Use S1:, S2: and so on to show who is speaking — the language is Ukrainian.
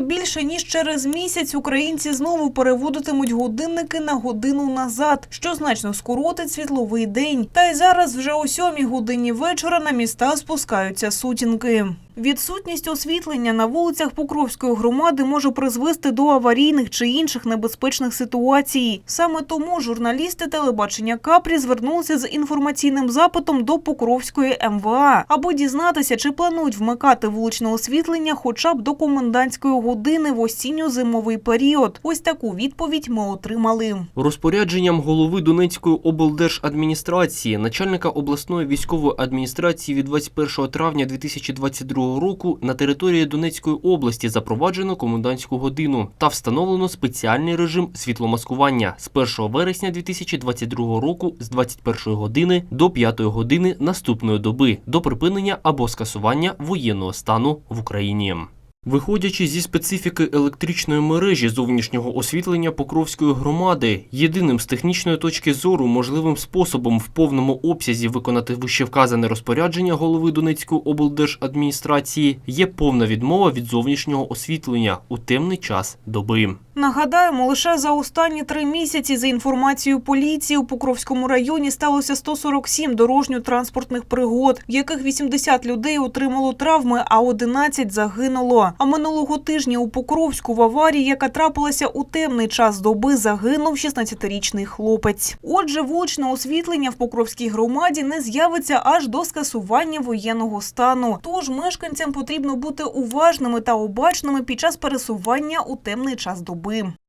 S1: Більше ніж через місяць українці знову переводитимуть годинники на годину назад, що значно скоротить світловий день. Та й зараз вже о сьомій годині вечора на міста спускаються сутінки. Відсутність освітлення на вулицях Покровської громади може призвести до аварійних чи інших небезпечних ситуацій. Саме тому журналісти телебачення Капрі звернулися з інформаційним запитом до Покровської МВА, аби дізнатися, чи планують вмикати вуличне освітлення хоча б до комендантської години в осінньо-зимовий період. Ось таку відповідь ми отримали.
S2: Розпорядженням голови Донецької облдержадміністрації, начальника обласної військової адміністрації від 21 травня 2022 року на території Донецької області запроваджено комендантську годину та встановлено спеціальний режим світломаскування з 1 вересня 2022 року з 21 години до 5 години наступної доби до припинення або скасування воєнного стану в Україні. Виходячи зі специфіки електричної мережі зовнішнього освітлення Покровської громади, єдиним з технічної точки зору можливим способом в повному обсязі виконати вищевказане розпорядження голови Донецької облдержадміністрації є повна відмова від зовнішнього освітлення у темний час доби.
S1: Нагадаємо, лише за останні три місяці, за інформацією поліції, у Покровському районі сталося 147 дорожньо-транспортних пригод, в яких 80 людей отримало травми, а 11 загинуло. А минулого тижня у Покровську в аварії, яка трапилася у темний час доби, загинув 16-річний хлопець. Отже, вуличне освітлення в Покровській громаді не з'явиться аж до скасування воєнного стану. Тож мешканцям потрібно бути уважними та обачними під час пересування у темний час доби. тупым